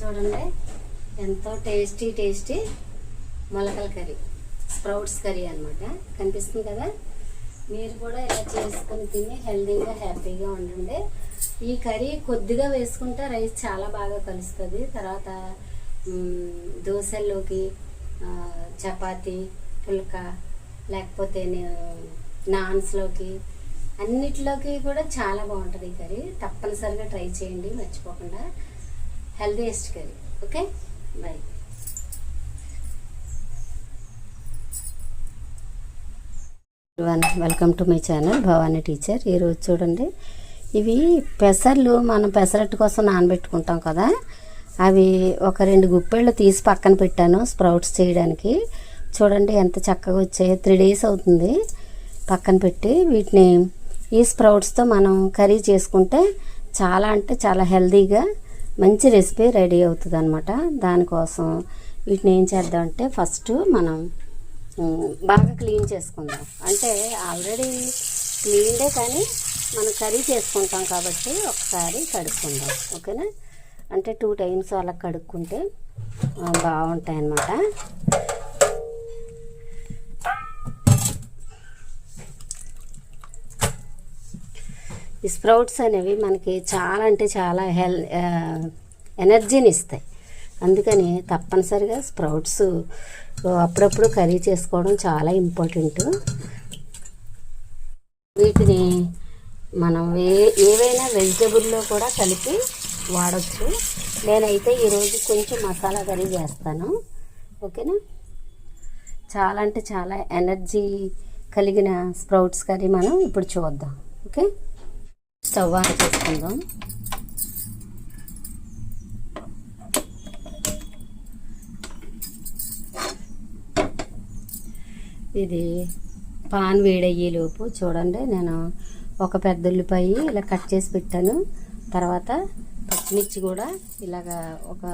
చూడండి. ఎంతో tasty tasty మొలకల కర్రీ. స్ప్రౌట్స్ కర్రీ అన్నమాట. కనిపిస్తుంది కదా? మీరు కూడా ఇలా చేసుకొని తిని హెల్తీగా హ్యాపీగా ఉండండి. ఈ కర్రీ కొద్దిగా వేసుకుంటే రైస్ చాలా బాగా కలుస్తుంది. తర్వాత దోశల్లోకి చపాతి పుల్క పుల్కా లేకపోతే నాన్స్లోకి అన్నిటిలోకి కూడా చాలా బాగుంటుంది ఈ కర్రీ. తప్పనిసరిగా ట్రై చేయండి మర్చిపోకుండా. Healthiest curry. Okay? Bye one welcome to my channel Bhavani teacher ఈరోజు చూడండి ఇవి పెసర్లు మనం పెసరట్టు కోసం నానబెట్టుకుంటాం కదా అవి ఒక రెండు గుప్పెళ్ళు తీసి పక్కన పెట్టాను స్ప్రౌట్స్ చేయడానికి. చూడండి ఎంత చక్కగా వచ్చాయో త్రీ డేస్ అవుతుంది పక్కన పెట్టి. వీటిని ఈ స్ప్రౌట్స్తో మనం కర్రీ చేసుకుంటే చాలా అంటే చాలా హెల్తీగా మంచి రెసిపీ రెడీ అవుతుంది అనమాట దానికోసం వీటిని ఏం చేద్దామంటే ఫస్ట్ మనం బాగా క్లీన్ చేసుకుందాం. అంటే ఆల్రెడీ క్లీన్డే కానీ మనం కర్రీ చేసుకుంటాం కాబట్టి ఒకసారి కడుక్కుందాం. ఓకేనా? అంటే టూ టైమ్స్ అలా కడుక్కుంటే బాగుంటాయి అన్నమాట ఈ స్ప్రౌట్స్ అనేవి మనకి చాలా అంటే చాలా హెల్ ఎనర్జీని ఇస్తాయి అందుకని తప్పనిసరిగా స్ప్రౌట్స్ అప్పుడప్పుడు కర్రీ చేసుకోవడం చాలా ఇంపార్టెంట్. వీటిని మనం ఏ ఏవైనా వెజిటబుల్లో కూడా కలిపి వాడచ్చు. నేనైతే ఈరోజు కొంచెం మసాలా కర్రీ చేస్తాను. ఓకేనా? చాలా అంటే చాలా ఎనర్జీ కలిగిన స్ప్రౌట్స్ కర్రీ మనం ఇప్పుడు చూద్దాం. ఓకే? స్టవ్ ఆన్ చేసుకుందాం. ఇది పాన్ వేడయ్యేలోపు చూడండి నేను ఒక పెద్ద ఉల్లిపాయ ఇలా కట్ చేసి పెట్టాను. తర్వాత పచ్చిమిర్చి కూడా ఇలాగా ఒక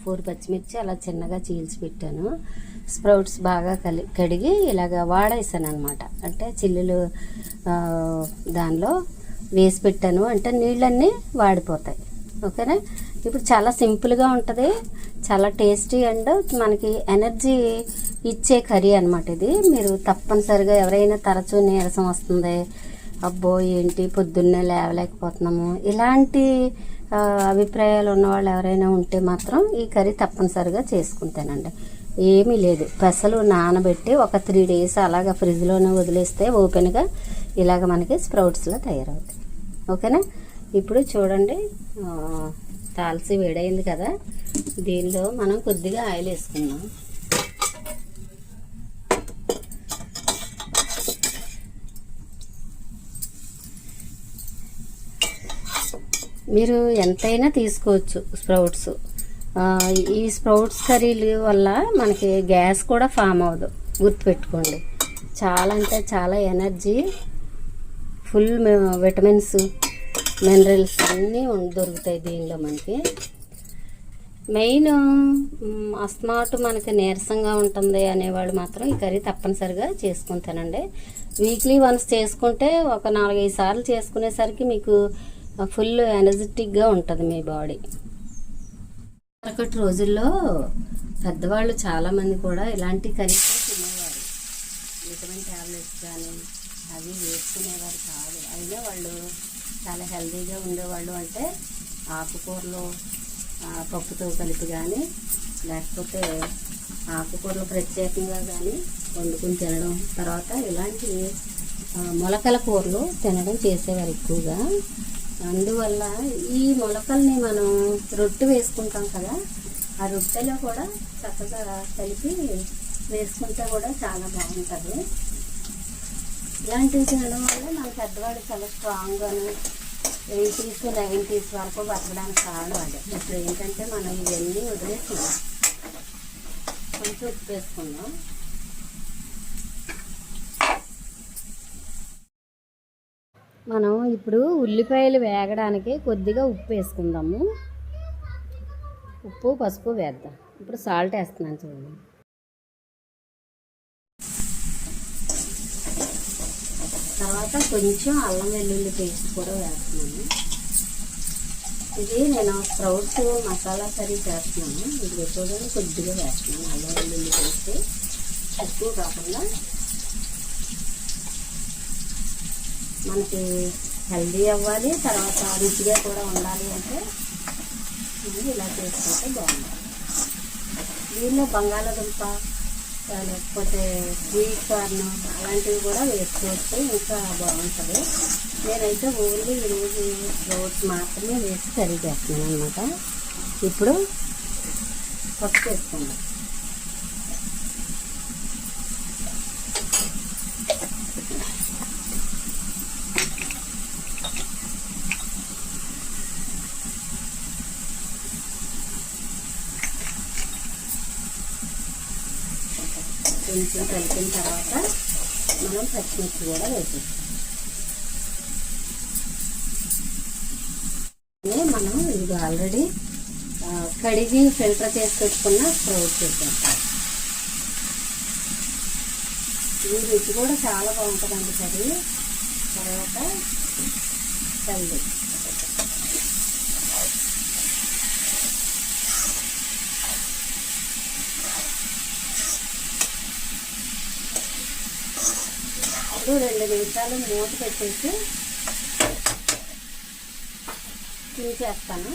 ఫోర్ పచ్చిమిర్చి అలా చిన్నగా చీల్చి పెట్టాను. స్ప్రౌట్స్ బాగా కలి కడిగి ఇలాగ వాడేసాను అనమాట అంటే చిల్లులు దానిలో వేసి పెట్టాను. అంటే నీళ్ళన్నీ వాడిపోతాయి. ఓకేనా? ఇప్పుడు చాలా సింపుల్గా ఉంటుంది. చాలా టేస్టీ అండ్ మనకి ఎనర్జీ ఇచ్చే కర్రీ అనమాట ఇది. మీరు తప్పనిసరిగా ఎవరైనా తరచూ నీరసం వస్తుంది. అబ్బో ఏంటి? పొద్దున్నే లేవలేకపోతున్నాము. ఇలాంటి అభిప్రాయాలు ఉన్నవాళ్ళు ఎవరైనా ఉంటే మాత్రం ఈ కర్రీ తప్పనిసరిగా చేసుకుంటానండి ఏమీ లేదు. పెసలు నానబెట్టి ఒక త్రీ డేస్ అలాగ ఫ్రిడ్జ్లోనే వదిలేస్తే ఓపెన్గా ఇలాగ మనకి స్ప్రౌట్స్లో తయారవుతాయి. ఓకేనా? ఇప్పుడు చూడండి తాల్సి వేడైంది కదా దీనిలో మనం కొద్దిగా ఆయిల్ వేసుకుందాం. మీరు ఎంతైనా తీసుకోవచ్చు స్ప్రౌట్స్. ఈ స్ప్రౌట్స్ కర్రీలు వల్ల మనకి గ్యాస్ కూడా ఫామ్ అవ్వదు. గుర్తుపెట్టుకోండి. చాలా అంటే చాలా ఎనర్జీ ఫుల్ విటమిన్స్ మినరల్స్ అన్నీ ఉం- దొరుకుతాయి దీనిలో మనకి. మెయిన్ అస్మాటు మనకి నీరసంగా ఉంటుంది అనేవాళ్ళు మాత్రం ఈ కర్రీ తప్పనిసరిగా చేసుకుని తినండి. వీక్లీ వన్స్ చేసుకుంటే ఒక నాలుగైదు సార్లు చేసుకునేసరికి మీకు ఫుల్ ఎనర్జెటిక్గా ఉంటుంది మీ బాడీ. మరొకటి రోజుల్లో పెద్దవాళ్ళు చాలామంది కూడా ఇలాంటి కర్రీ విటమిన్ ట్యాబ్లెట్స్ కానీ అవి వేసుకునేవారు కాదు. అయినా వాళ్ళు చాలా హెల్తీగా ఉండేవాళ్ళు అంటే ఆకుకూరలు పప్పుతో కలిపి కానీ లేకపోతే ఆకుకూరలు ప్రత్యేకంగా కానీ వండుకుని తినడం. తర్వాత ఇలాంటి మొలకల కూరలు తినడం చేసేవారు ఎక్కువగా. అందువల్ల ఈ మొలకల్ని మనం రొట్టె వేసుకుంటాం కదా ఆ రొట్టెలో కూడా చక్కగా కలిపి వేసుకుంటే కూడా చాలా బాగుంటుంది. ఇలాంటివి తినడం వల్ల మన పెద్దవాడు చాలా స్ట్రాంగ్గాను ఎయిటీస్ నైంటీస్ వరకు బతకడానికి కారణం అదే ఇప్పుడు ఏంటంటే మనం ఇవన్నీ వదిలేస్తున్నాం కొంచెం ఉప్పు వేసుకుందాం. మనం ఇప్పుడు ఉల్లిపాయలు వేగడానికి కొద్దిగా ఉప్పు వేసుకుందాము. ఉప్పు పసుపు వేద్దాం. ఇప్పుడు సాల్ట్ వేస్తున్నాను చూడండి. తర్వాత కొంచెం అల్లం వెల్లుల్లి పేస్ట్ కూడా వేస్తున్నాను. ఇది నేను స్ప్రౌట్స్ మసాలా కర్రీ చేస్తున్నాను. ఇది చూడండి కొద్దిగా వేస్తున్నాను అల్లం వెల్లుల్లి పేస్ట్. ఎక్కువ కాకుండా మనకి హెల్దీ అవ్వాలి తర్వాత రుచిగా కూడా ఉండాలి అంటే ఇది ఇలా చేసుకుంటే బాగుంటుంది. దీనిలో బంగాళాదుంప లేకపోతే స్వీట్ కార్న్ అలాంటివి కూడా వేసుకోవచ్చు ఇంకా బాగుంటుంది. నేనైతే ఓన్లీ ఈరోజు రోడ్స్ మాత్రమే వేసి కర్రీ చేస్తున్నాను అనమాట ఇప్పుడు పప్పు వేసుకుందాం కొంచెం కలిపిన తర్వాత మనం పచ్చిమిర్చి కూడా వేసేస్తాం మనం ఇది ఆల్రెడీ కడిగి ఫిల్టర్ చేసి పెట్టుకున్న స్ప్రౌట్స్ ఈ రుచి కూడా చాలా బాగుంటుందండి కర్రీ. తర్వాత చల్లి ఇప్పుడు రెండు నిమిషాలు మూత పెట్టేసి తీసేస్తాను.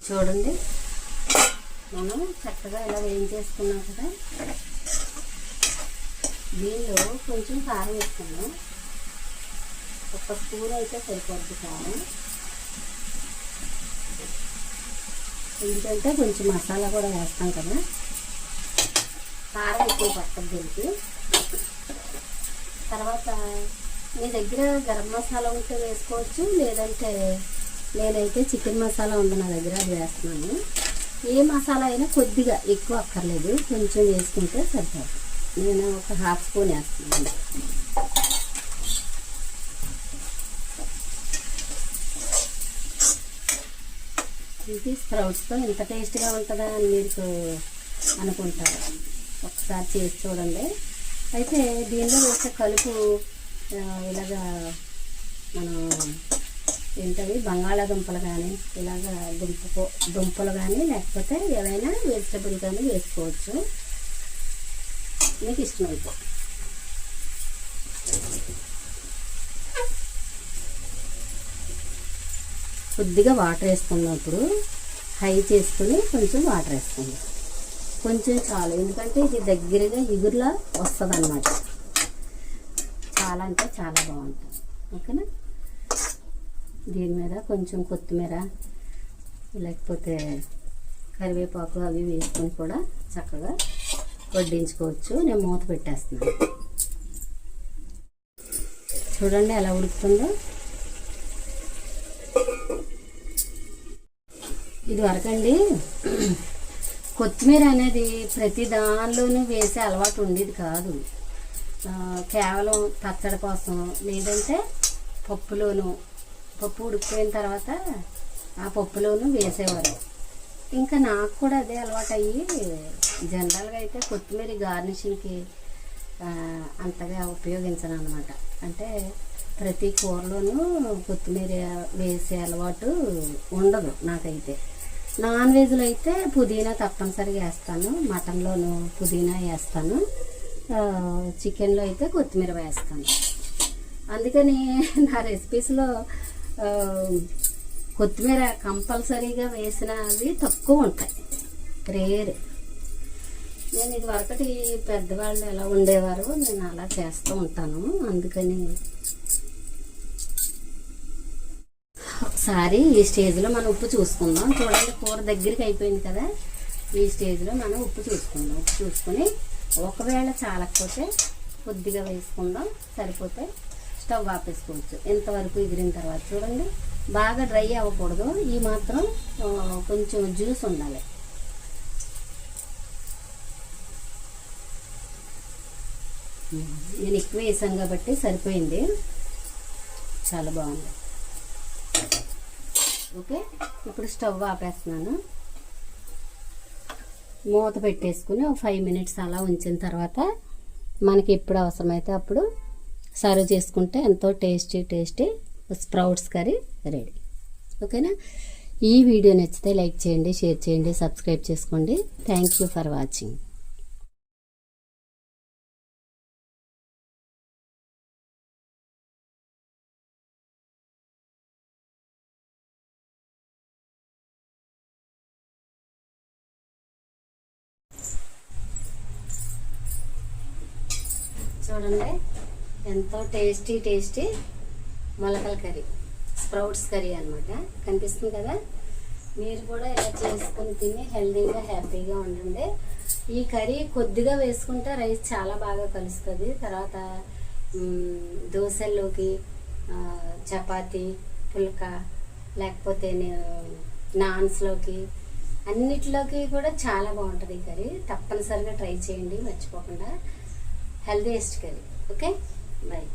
చూడండి మనం చక్కగా ఇలా వేయించేసుకున్నాం కదా. దీనిలో కొంచెం కారం వేసుకున్నాం ఒక స్పూన్ అయితే సరిపోద్ది కారం. ఎందుకంటే కొంచెం మసాలా కూడా వేస్తాం కదా. కారం ఎక్కువ పట్టదు దీనికి. తర్వాత మీ దగ్గర గరం మసాలా ఉంటే వేసుకోవచ్చు లేదంటే నేనైతే చికెన్ మసాలా ఉంది నా దగ్గర అది వేస్తున్నాను. ఏ మసాలా అయినా కొద్దిగా ఎక్కువ అక్కర్లేదు కొంచెం వేసుకుంటే సరిపోతుంది నేను ఒక హాఫ్ స్పూన్ వేస్తున్నాను. ఇది స్ప్రౌట్స్తో ఎంత టేస్ట్గా ఉంటుందా అని మీరు అనుకుంటారు. ఒకసారి చేసి చూడండి. అయితే దీనిలో వేసే కలుపు ఇలాగా మనం ఏంటవి బంగాళాదుంపలు కానీ ఇలాగ దుంప దుంపలు కానీ లేకపోతే ఏవైనా వెజిటబుల్ కానీ వేసుకోవచ్చు. మీకు ఇష్టమైతే. కొద్దిగా వాటర్ వేసుకుందాం ఇప్పుడు హై చేసుకుని కొంచెం వాటర్ వేసుకుందాం కొంచెం చాలు ఎందుకంటే ఇది దగ్గరగా ఎగురులా వస్తుంది అన్నమాట చాలా అంటే చాలా బాగుంటుంది. ఓకేనా? దీని మీద కొంచెం కొత్తిమీర లేకపోతే కరివేపాకు అవి వేసుకొని కూడా చక్కగా వడ్డించుకోవచ్చు. నేను మూత పెట్టేస్తున్నాను. చూడండి ఎలా ఉడుకుతుందో. ఇది వరకండి కొత్తిమీర అనేది ప్రతి దానిలోనూ వేసే అలవాటు ఉండేది కాదు. కేవలం పచ్చడి కోసం లేదంటే పప్పులోను పప్పు ఉడికిపోయిన తర్వాత ఆ పప్పులోను వేసేవారు. ఇంకా నాకు కూడా అదే అలవాటు అయ్యి జనరల్గా అయితే కొత్తిమీర గార్నిషింగ్కి అంతగా ఉపయోగించను అనమాట అంటే ప్రతి కూరలోనూ కొత్తిమీర వేసే అలవాటు ఉండదు నాకైతే. నాన్ వెజ్లో అయితే పుదీనా తప్పనిసరిగా వేస్తాను. మటన్లోను పుదీనా వేస్తాను. చికెన్లో అయితే కొత్తిమీర వేస్తాను. అందుకని నా రెసిపీస్లో కొత్తిమీర కంపల్సరీగా వేసినవి తక్కువ ఉంటాయి. రేర్. నేను ఇది వరకటి పెద్దవాళ్ళు ఎలా ఉండేవారో నేను అలా చేస్తూ ఉంటాను. అందుకని ఒకసారి ఈ స్టేజ్లో మనం ఉప్పు చూసుకుందాం. చూడండి కూర దగ్గరికి అయిపోయింది కదా. ఈ స్టేజ్లో మనం ఉప్పు చూసుకుందాం. ఉప్పు చూసుకొని ఒకవేళ చాలకపోతే కొద్దిగా వేసుకుందాం. సరిపోతే స్టవ్ ఆపేసుకోవచ్చు. ఇంతవరకు ఎగిరిన తర్వాత చూడండి బాగా డ్రై అవ్వకూడదు. ఈ మాత్రం కొంచెం జ్యూస్ ఉండాలి. నేను ఎక్కువ వేసాను కాబట్టి సరిపోయింది. చాలా బాగుంది. ఓకే? ఇప్పుడు స్టవ్ ఆపేస్తున్నాను. మూత పెట్టేసుకుని ఒక ఫైవ్ మినిట్స్ అలా ఉంచిన తర్వాత మనకి ఎప్పుడు అవసరమైతే అప్పుడు సర్వ్ చేసుకుంటే ఎంతో tasty tasty sprouts curry ready. ఓకేనా? ఈ వీడియో నచ్చితే లైక్ చేయండి షేర్ చేయండి సబ్స్క్రైబ్ చేసుకోండి. థ్యాంక్ యూ ఫర్ వాచింగ్ చూడండి. ఎంతో టేస్టీ టేస్టీ మొలకల కర్రీ. స్ప్రౌట్స్ కర్రీ అనమాట కనిపిస్తుంది కదా? మీరు కూడా ఇలా చేసుకుని తిని హెల్తీగా హ్యాపీగా ఉండండి. ఈ కర్రీ కొద్దిగా వేసుకుంటే రైస్ చాలా బాగా కలుస్తుంది. తర్వాత దోశల్లోకి చపాతి పుల్కా లేకపోతే నాన్స్లోకి అన్నిటిలోకి కూడా చాలా బాగుంటుంది ఈ కర్రీ. తప్పనిసరిగా ట్రై చేయండి మర్చిపోకుండా. Healthiest curry okay bye